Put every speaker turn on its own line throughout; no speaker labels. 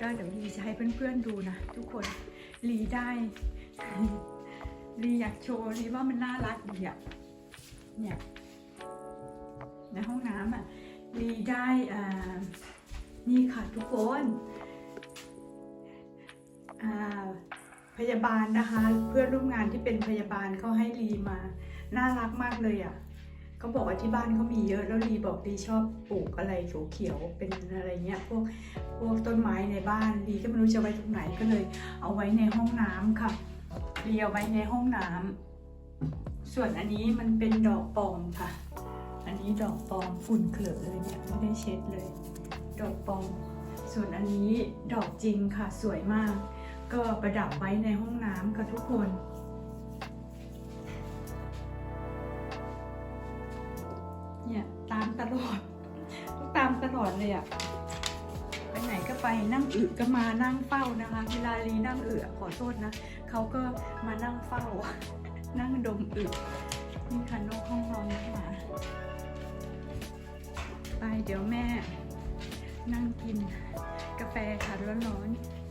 ก็เดี๋ยวลีจะให้เพื่อนๆดูนะ ทุกคนลีได้ลีอยากโชว์ลีว่ามันน่ารักดีอะเนี่ยในห้องน้ำอะลีได้อ่านี่ค่ะทุกคนอ่าพยาบาลนะคะ เพื่อนร่วมงานที่เป็นพยาบาลเขาให้ลีมา น่ารักมากเลยอะ เขาบอกว่าที่บ้านเขามีเยอะแล้วลีบอกลีชอบปลูกอะไรเขียวๆเป็นอะไรเงี้ยพวกพวกต้นไม้ในบ้านลีก็ไม่รู้จะไว้ตรงไหนก็เลย เอาไว้ในห้องน้ำค่ะลีเอาไว้ในห้องน้ำส่วนอันนี้มันเป็นดอกปอมค่ะ อันนี้ดอกปอมฝุ่นเขลอเลยเนี่ยไม่ได้เช็ดเลย ดอกปอม ส่วนอันนี้ดอกจริงค่ะสวยมาก ก็ประดับไว้ในห้องน้ำค่ะทุกคน เนี่ยตามตลอดตามตลอดเลยอะไปไหนก็ไปนั่งอึก็มานั่งเฝ้านะคะเวลาลีนั่งอึขอโทษนะเขาก็มานั่งเฝ้า นั่งดมอึนี่ค่ะนกห้องนอนน้องหมาไปเดี๋ยวแม่นั่งกินกาแฟค่ะร้อนๆ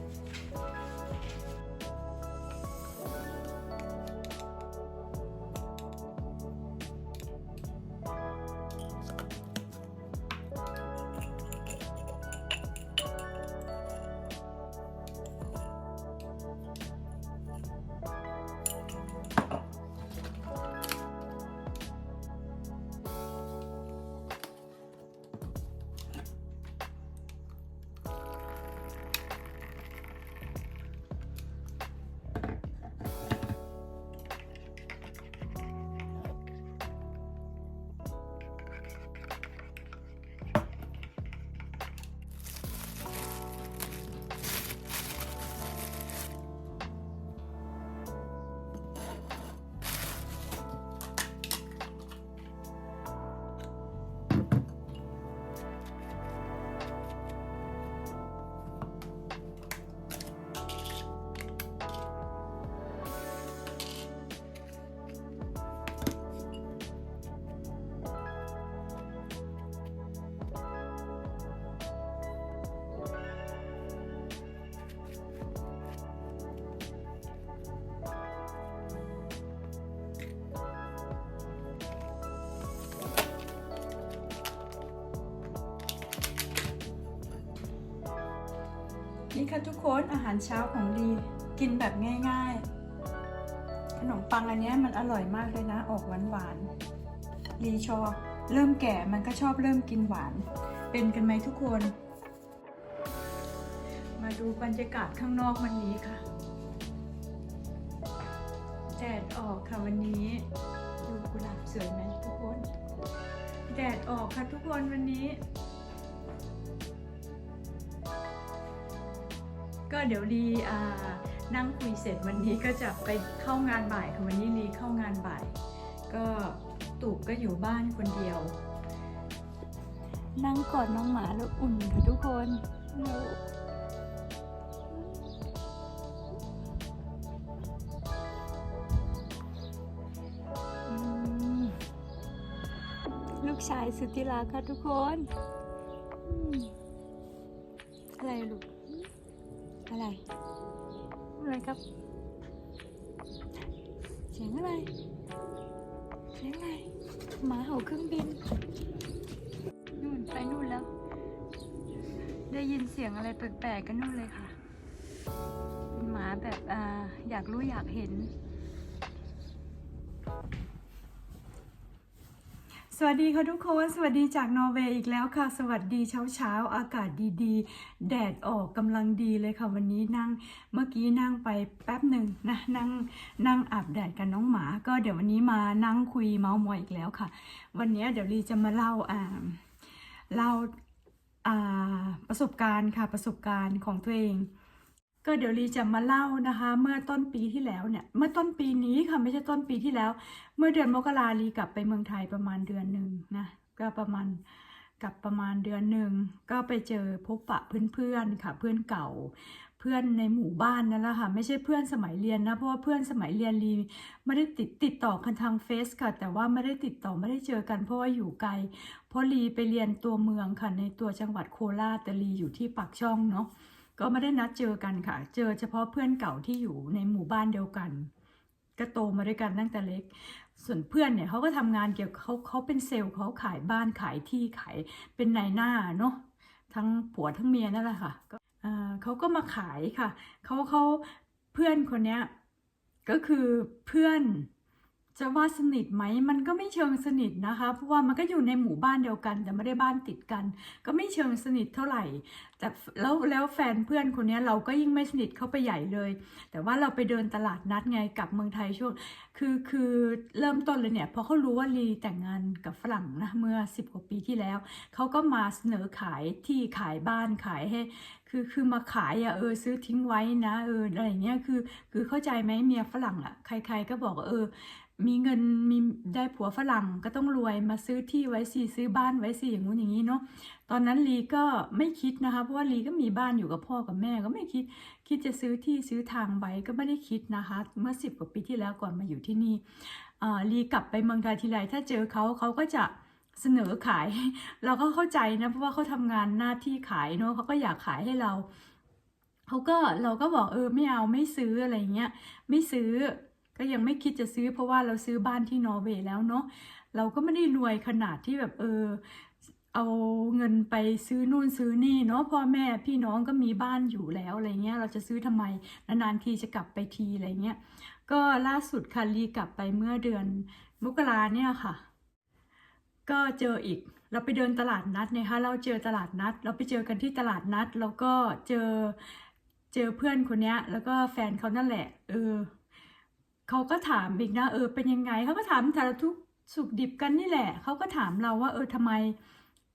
นี่ค่ะทุกคนอาหารเช้าของลีกินแบบง่ายๆ ขนมปังอันนี้มันอร่อยมากเลยนะ ออกหวานๆลีชอบเริ่มแก่มันก็ชอบเริ่มกินหวาน เป็นกันไหมทุกคน มาดูบรรยากาศข้างนอกวันนี้ค่ะแดดออกค่ะวันนี้ ดูกุหลาบสวยไหมทุกคน แดดออกค่ะทุกคนวันนี้ ก็เดี๋ยวลีนั่งคุยเสร็จวันนี้ก็จะไปเข้างานบ่ายค่ะวันนี้ลีเข้างานบ่าย ก็ตู่ก็อยู่บ้านคนเดียว นั่งกอดน้องหมาแล้วอุ่นค่ะทุกคนลูกชายสุดที่รักค่ะทุกคน อะไรลูก อะไร อะไรครับ เสียงอะไร เสียงอะไรหมาเห่าเครื่องบิน นู่นไปนู่นแล้ว ได้ยินเสียงอะไรแปลกๆกันนู่นเลยค่ะเป็นหมาแบบอ่าอยากรู้อยากเห็น วัสดีค่ะทุกคน สวัสดีจากนอร์เวย์อีกแล้วค่ะ สวัสดีเช้าเช้าๆอากาศดีๆ แดดออกกำลังดีเลยค่ะ วันนี้นั่งเมื่อกี้นั่งไปแป๊บหนึ่งนะนั่งนั่งอาบแดดกับน้องหมา ก็เดี๋ยววันนี้มานั่งคุยเมาส์มอยอีกแล้วค่ะ วันนี้เดี๋ยวลีจะมาเล่าอ่าเล่าอ่าประสบการณ์ค่ะประสบการณ์ของตัวเอง ก็เดี๋ยวลีจะมาเล่านะคะ เมื่อต้นปีที่แล้วเนี่ย เมื่อต้นปีนี้ค่ะไม่ใช่ต้นปีที่แล้ว เมื่อเดือนมกราลีกลับไปเมืองไทยประมาณเดือนหนึ่งนะก็ประมาณกลับประมาณเดือนหนึ่งก็ไปเจอพบปะเพื่อนๆค่ะ เพื่อนเก่า เพื่อนในหมู่บ้านนั่นแหละค่ะไม่ใช่เพื่อนสมัยเรียนนะเพราะว่าเพื่อนสมัยเรียนลีไม่ได้ติดติดต่อกันทางเฟซค่ะ แต่ว่าไม่ได้ติดต่อไม่ได้เจอกันเพราะว่าอยู่ไกล เพราะลีไปเรียนตัวเมืองค่ะในตัวจังหวัดโคราชแต่ลีอยู่ที่ปากช่องเนาะ ก็ไม่ได้นัดเจอกันค่ะ เจอเฉพาะเพื่อนเก่าที่อยู่ในหมู่บ้านเดียวกัน ก็โตมาด้วยกันตั้งแต่เล็ก ส่วนเพื่อนเนี่ยเขาก็ทำงานเกี่ยวกับเขาเขาเป็นเซลล์เขาขายบ้านขายที่ขายเป็นนายหน้าเนาะทั้งผัวทั้งเมียนั่นแหละค่ะก็เอ่อเขาก็มาขายค่ะเขาเขาเพื่อนคนเนี้ยก็คือเพื่อน จะว่าสนิทไหมมันก็ไม่เชิงสนิทนะคะ เพราะว่ามันก็อยู่ในหมู่บ้านเดียวกัน แต่ไม่ได้บ้านติดกัน ก็ไม่เชิงสนิทเท่าไหร่ แต่แล้วแล้วแฟนเพื่อนคนนี้เราก็ยิ่งไม่สนิทเข้าไปใหญ่เลย แต่ว่าเราไปเดินตลาดนัดไงกลับเมืองไทยช่วงคือคือเริ่มต้นเลยเนี่ยพอเขารู้ว่าลีแต่งงานกับฝรั่งนะเมื่อ 10กว่าปีที่แล้วเขาก็มาเสนอขายที่ขายบ้านขายให้ คือคือมาขายอะเออซื้อทิ้งไว้นะเอออะไรเงี้ยคือคือเข้าใจไหมเมียฝรั่งอะ ใคร ๆ ก็บอกว่าเออ มีเงินมีได้ผัวฝรั่งก็ต้องรวยมาซื้อที่ไว้สิซื้อบ้านไว้สิอย่างงู้นอย่างนี้เนาะตอนนั้นลีก็ไม่คิดนะคะเพราะว่าลีก็มีบ้านอยู่กับพ่อกับแม่ก็ไม่คิด คิดจะซื้อที่ซื้อทางไว้ก็ไม่ได้คิดนะคะ เมื่อสิบกว่าปีที่แล้วก่อนมาอยู่ที่นี่อ่าลีกลับไปเมืองไทยทีไรถ้าเจอเขาเขาก็จะ เสนอขาย เราก็เข้าใจนะเพราะว่าเขาทำงานหน้าที่ขายเนาะเขาก็อยากขายให้เราเขาก็เราก็บอกเออไม่เอาไม่ซื้ออะไรเงี้ยไม่ซื้อก็ยังไม่คิดจะซื้อ เพราะว่าเราซื้อบ้านที่นอร์เวย์แล้วเนาะเราก็ไม่ได้รวยขนาดที่แบบเออเอาเงินไปซื้อนู่นซื้อนี่เนาะพ่อแม่พี่น้องก็มีบ้านอยู่แล้วอะไรเงี้ยเราจะซื้อทำไมนานๆทีจะกลับไปทีอะไรเงี้ยก็ล่าสุดค่ะลีกลับไปเมื่อเดือนมกราเนี่ยค่ะ ก็เจออีก เราไปเดินตลาดนัดนี่ยค่ะเราเจอตลาดนัด เราไปเจอกันที่ตลาดนัด แล้วก็เจอเจอเพื่อนคนนี้แล้วก็แฟนเขานั่นแหละ เออเขาก็ถามอีกนะเออเป็นยังไงเขาก็ถามสารทุกสุขดิบกันนี่แหละเขาก็ถามเราว่าเออทำไม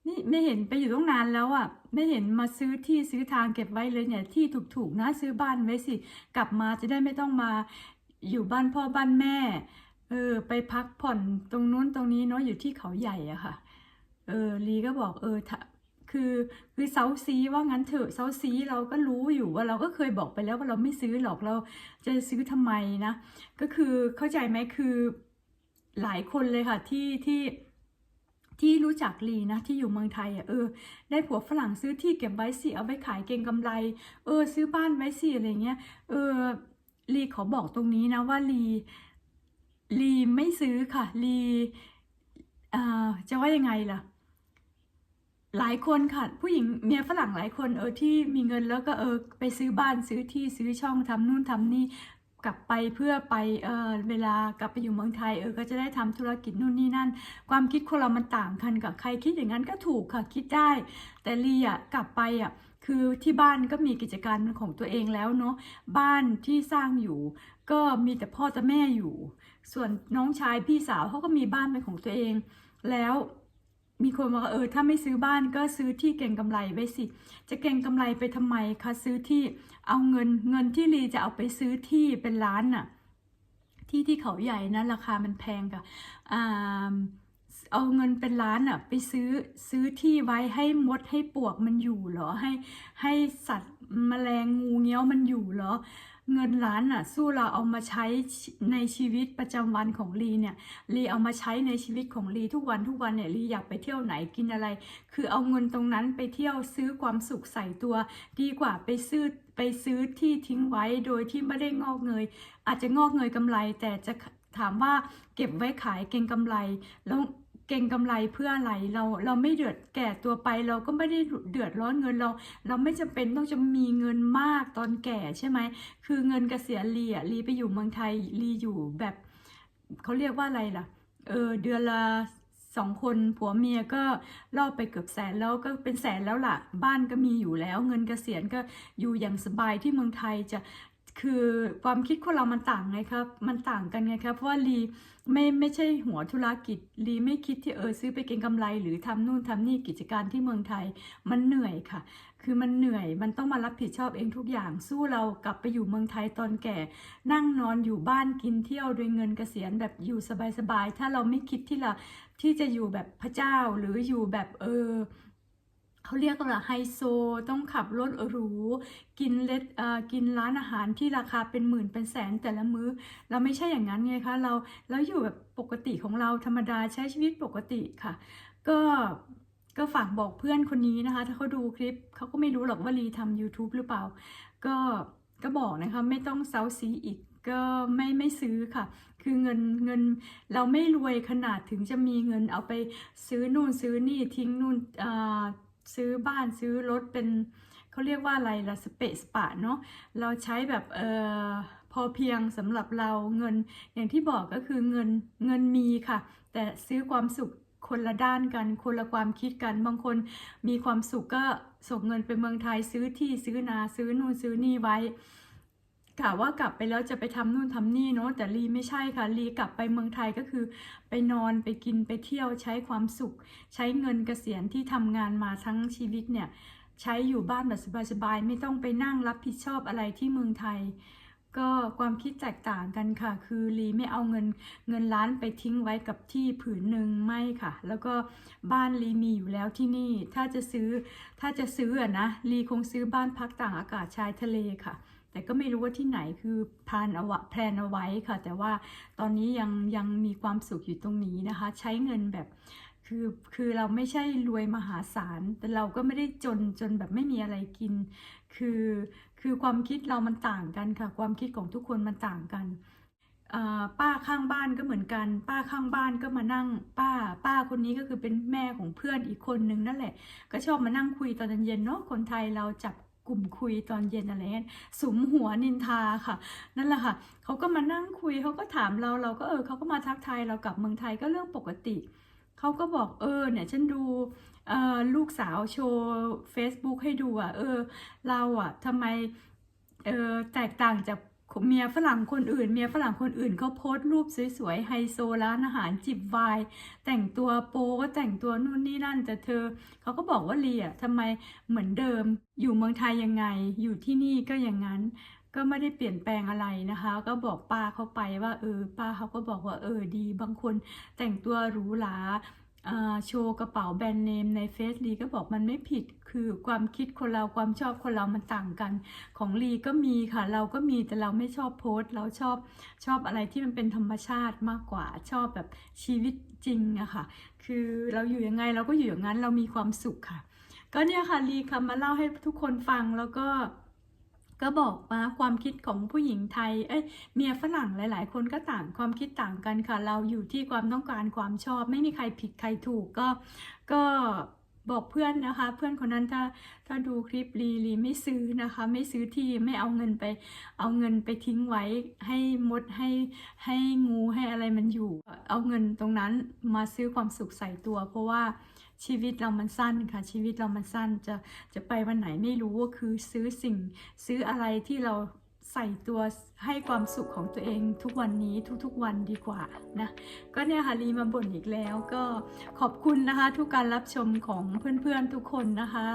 นี่ไม่เห็นไปอยู่ตั้งนานแล้วอะ ไม่เห็นมาซื้อที่ซื้อทางเก็บไว้เลยเนี่ย ที่ถูกๆนะซื้อบ้านไว้สิ กลับมาจะได้ไม่ต้องมาอยู่บ้านพ่อบ้านแม่ ออ ไปพักผ่อนตรงนู้นตรงนี้เนาะอยู่ที่เขาใหญ่อะค่ะ เออลีก็บอกเออคือคือเซาซีว่างั้นเถอะเซาซีเราก็รู้อยู่ว่าเราก็เคยบอกไปแล้วว่าเราไม่ซื้อหรอกเราจะซื้อทำไมนะ ก็คือเข้าใจไหมคือหลายคนเลยค่ะที่ที่ที่รู้จักลีนะที่อยู่เมืองไทยอะเออได้ผัวฝรั่งซื้อที่เก็บไว้สิเอาไว้ขายเก็งกำไร เออ ซื้อบ้านไว้สิอะไรเงี้ยเออลีขอบอกตรงนี้นะว่าลี ลีไม่ซื้อค่ะ ลีจะว่ายังไงล่ะ หลายคนค่ะ ผู้หญิงเมียฝรั่งหลายคนเออที่มีเงินแล้วก็เออไปซื้อบ้านซื้อที่ซื้อช่องทำนู่นทำนี่กลับไปเพื่อไปเออเวลากลับไปอยู่เมืองไทยเออก็จะได้ทำธุรกิจนู่นนี่นั่น ความคิดคนเรามันต่างกันกับใครคิดอย่างนั้นก็ถูกค่ะคิดได้ แต่ลีอะกลับไปอะคือที่บ้านก็มีกิจการของตัวเองแล้วเนาะบ้านที่สร้างอยู่ ก็มีแต่พ่อแต่แม่อยู่ ส่วนน้องชายพี่สาวเขาก็มีบ้านเป็นของตัวเอง แล้วมีคนบอกเออถ้าไม่ซื้อบ้านก็ซื้อที่เก่งกำไรไว้สิ จะเก่งกำไรไปทำไมคะซื้อที่เอาเงินเงินที่ลีจะเอาไปซื้อที่เป็นล้านน่ะ ที่ที่เขาใหญ่นะราคามันแพงค่ะอ่าเอาเงินเป็นล้านอะไปซื้อซื้อที่ไว้ให้มดให้ปวกมันอยู่เหรอให้ให้สัตว์แมลงงูเงี้ยวมันอยู่เหรอ เงินล้านอะสู้เราเอามาใช้ในชีวิตประจำวันของลีเนี่ยลีเอามาใช้ในชีวิตของลีทุกวันทุกวันเนี่ยลีอยากไปเที่ยวไหนกินอะไร คือเอาเงินตรงนั้นไปเที่ยวซื้อความสุขใส่ตัว ดีกว่าไปซื้อไปซื้อที่ทิ้งไว้โดยที่ไม่ได้งอกเงย อาจจะงอกเงยกำไรแต่จะถามว่าเก็บไว้ขายเก่งกำไรแล้ว เก่งกำไรเพื่ออะไรเราเราไม่เดือดแก่ตัวไป เราก็ไม่ได้เดือดร้อนเงินเรา เราไม่จำเป็นต้องจะมีเงินมากตอนแก่ใช่ไหมคือเงินเกษียณลีอะลีไปอยู่เมืองไทยลีอยู่แบบเขาเรียกว่าอะไรล่ะเออเดือนละสองคนผัวเมียก็ล่อไปเกือบแสนแล้วก็เป็นแสนแล้วล่ะ บ้านก็มีอยู่แล้ว เงินเกษียณก็อยู่อย่างสบายที่เมืองไทยจะ คือความคิดคนเรามันต่างไงครับ มันต่างกันไงครับ เพราะว่าลีไม่ไม่ใช่หัวธุรกิจลีไม่คิดที่เออซื้อไปเก็งกำไร หรือทำนู่นทำนี่กิจการที่เมืองไทย มันเหนื่อยค่ะ คือมันเหนื่อยมันต้องมารับผิดชอบเองทุกอย่าง สู้เรากลับไปอยู่เมืองไทยตอนแก่ นั่งนอนอยู่บ้านกินเที่ยวโดยเงินเกษียณแบบอยู่สบายๆถ้าเราไม่คิดที่เราที่จะอยู่แบบพระเจ้าหรืออยู่แบบเออ เขาเรียกว่าไฮโซ ต้องขับรถหรู กินเลดเอ่อกินร้านอาหารที่ราคาเป็นหมื่นเป็นแสนแต่ละมื้อ เราไม่ใช่อย่างนั้นไงคะ เราเราอยู่แบบปกติของเราธรรมดาใช้ชีวิตปกติค่ะ ก็ก็ฝากบอกเพื่อนคนนี้นะคะ ถ้าเขาดูคลิปเขาก็ไม่รู้หรอกว่าลีทำ YouTube หรือเปล่า ก็ก็บอกนะคะไม่ต้องเซาซีอีกก็ไม่ไม่ซื้อค่ะ คือเงินเงินเราไม่รวยขนาดถึงจะมีเงินเอาไปซื้อนู่นซื้อนี่ทิ้งนู่นอ่า ซื้อบ้านซื้อรถเป็นเขาเรียกว่าอะไรล่ะสเปสปะเนาะเราใช้แบบเออพอเพียงสำหรับเราเงินอย่างที่บอกก็คือเงินเงินมีค่ะ แต่ซื้อความสุขคนละด้านกันคนละความคิดกันบางคนมีความสุขก็ส่งเงินไปเมืองไทยซื้อที่ซื้อนาซื้อนู่นซื้อนี่ไว้ กะว่ากลับไปแล้วจะไปทำนู่นทำนี่เนาะแต่ลีไม่ใช่ค่ะลีกลับไปเมืองไทยก็คือ ไปนอนไปกินไปเที่ยวใช้ความสุข ใช้เงินเกษียณที่ทำงานมาทั้งชีวิตเนี่ยใช้อยู่บ้านแบบสบายๆไม่ต้องไปนั่งรับผิดชอบอะไรที่เมืองไทย ก็ความคิดแตกต่างกันค่ะ คือลีไม่เอาเงินเงินล้านไปทิ้งไว้กับที่ผืนหนึ่งไม่ค่ะ แล้วก็บ้านลีมีอยู่แล้วที่นี่ถ้าจะซื้อถ้าจะซื้อนะลีคงซื้อบ้านพักต่างอากาศชายทะเลค่ะ แต่ก็ไม่รู้ว่าที่ไหนคือพานเอาวะแพลนเอาไว้ค่ะ แต่ว่าตอนนี้ยังยังมีความสุขอยู่ตรงนี้นะคะ ใช้เงินแบบคือคือเราไม่ใช่รวยมหาศาล แต่เราก็ไม่ได้จนจนแบบไม่มีอะไรกิน คือคือความคิดเรามันต่างกันค่ะ ความคิดของทุกคนมันต่างกันป้าข้างบ้านก็เหมือนกัน ป้าข้างบ้านก็มานั่งป้า ป้าคนนี้ก็คือเป็นแม่ของเพื่อนอีกคนนึงนั่นแหละ ก็ชอบมานั่งคุยตอนเย็นเนาะคนไทยเราจับ กลุ่มคุยตอนเย็นอะไรเงี้ยสุมหัวนินทาค่ะ นั่นแหละค่ะเขาก็มานั่งคุยเขาก็ถามเราเราก็เออเขาก็มาทักทายเรากลับเมืองไทยก็เรื่องปกติเขาก็บอกเออเนี่ยฉันดูออลูกสาวโชว์ Facebook ให้ดูอะเออเราอะทำไมเออแตกต่างจาก เมียฝรั่งคนอื่น เมียฝรั่งคนอื่นเขาโพสต์รูปสวยๆไฮโซร้านอาหารจิบไวน์แต่งตัวโป๊ก็แต่งตัวนู่นนี่นั่นแต่เธอเขาก็บอกว่าเลีอะทำไมเหมือนเดิม อยู่เมืองไทยยังไง อยู่ที่นี่ก็อย่างนั้น ก็ไม่ได้เปลี่ยนแปลงอะไรนะคะ ก็บอกป้าเขาไปว่าเออป้าเขาก็บอกว่าเออดี บางคนแต่งตัวหรูหราอ่า โชว์กระเป๋าแบรนด์เนมในเฟซลีก็บอกมันไม่ผิดคือความคิดคนเราความชอบคนเรามันต่างกัน ของลีก็มีค่ะ เราก็มีแต่เราไม่ชอบโพสต์ เราชอบชอบอะไรที่มันเป็นธรรมชาติมากกว่าชอบแบบชีวิตจริงอะค่ะ คือเราอยู่ยังไงเราก็อยู่อย่างนั้นเรามีความสุขค่ะ ก็เนี่ยค่ะลีคำมาเล่าให้ทุกคนฟังแล้วก็ ก็บอกมาความคิดของผู้หญิงไทย เอ้ยเมียฝรั่งหลาย ๆ คนก็ต่างความคิดต่างกันค่ะ เราอยู่ที่ความต้องการความชอบ ไม่มีใครผิดใครถูกก็ก็บอกเพื่อนนะคะ เพื่อนคนนั้นถ้าถ้าดูคลิปรีรีไม่ซื้อนะคะ ไม่ซื้อที่ไม่เอาเงินไป เอาเงินไปทิ้งไว้ให้มดให้ให้งูให้อะไรมันอยู่ เอาเงินตรงนั้นมาซื้อความสุขใส่ตัว เพราะว่า ชีวิตเรามันสั้นค่ะ ชีวิตเรามันสั้นจะจะไปวันไหนไม่รู้ก็คือซื้อสิ่ง ซื้ออะไรที่เราใส่ตัวให้ความสุขของตัวเองทุกวันนี้ทุกๆวันดีกว่านะก็เนี่ยค่ะรีมาบ่นอีกแล้วก็ขอบคุณนะคะ ทุกการรับชมของเพื่อนๆทุกคนนะคะ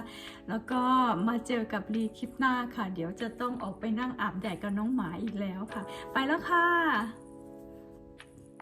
แล้วก็มาเจอกับรีคลิปหน้าค่ะ เดี๋ยวจะต้องออกไปนั่งอาบแดดกับน้องหมาอีกแล้วค่ะ ไปแล้วค่ะ